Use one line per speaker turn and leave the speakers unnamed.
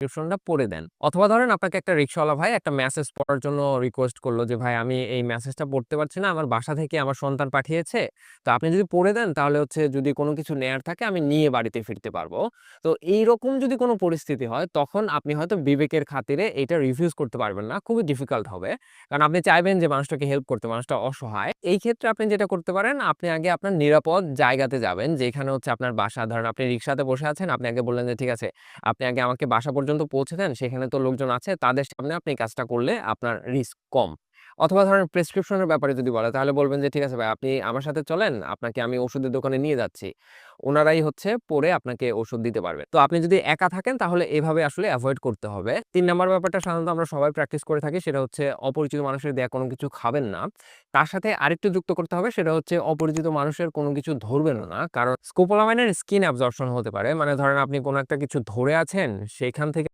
প্রেসক্রিপশনটা পড়ে দেন। অথবা ধরেন আপনাকে একটা রিক্সাওয়ালা ভাই একটা মেসেজ পড়ার জন্য রিকোয়েস্ট করল যে, "ভাই আমি এই মেসেজটা পড়তে পারছি না। আমার বাসা থেকে আমার সন্তান পাঠিয়েছে। তো আপনি যদি পড়ে দেন তাহলে হচ্ছে যদি কোনো কিছু নেয়ার থাকে আমি নিয়ে বাড়িতে ফিরতে পারব।" তো এইরকম যদি কোনো পরিস্থিতি হয় তখন আপনি হয়তো বিবেকের খাতিরে এটা রিফিউজ করতে পারবেন না। খুবই ডিফিকাল্ট হবে। কারণ আপনি চাইবেন যে মানুষটাকে হেল্প করতে, মানুষটা অসহায়। এই ক্ষেত্রে আপনি যেটা করতে পারেন, আপনি আগে আপনার নিরাপদ জায়গাতে যাবেন যেখানে হচ্ছে আপনার বাসা। ধরেন আপনি রিক্সাতে বসে আছেন, আপনি আগে বললেন যে, "ঠিক আছে, আপনি আগে আমাকে বাসা পৌঁছে দেন। সেখানে তো লোকজন আছে। তাদের সামনে আপনি কাজটা করলে আপনার রিস্ক কম।" অথবা ধরেন প্রেসক্রিপশনের ব্যাপারে যদি বলে তাহলে বলবেন যে, "ঠিক আছে ভাই আপনি আমার সাথে চলেন। আপনাকে আমি ওষুধের দোকানে নিয়ে যাচ্ছি।" ওনারাই হচ্ছে পরে আপনাকে ওষুধ দিতে পারবে। তো আপনি যদি একা থাকেন তাহলে এভাবে আসলে অ্যাভয়েড করতে হবে। তিন নাম্বার ব্যাপারটা সাধারণত আমরা সবাই প্র্যাকটিস করে থাকি সেটা হচ্ছে অপরিচিত মানুষের দেয়া কোনো কিছু খাবেন না। তার সাথে আরেকটু যুক্ত করতে হবে সেটা হচ্ছে অপরিচিত মানুষের কোনো কিছু ধরবেনও না। কারণ স্কোপোলামাইনের স্কিন অ্যাবজর্পশন হতে পারে। মানে ধরেন আপনি কোনো একটা কিছু ধরে আছেন, সেইখান থেকে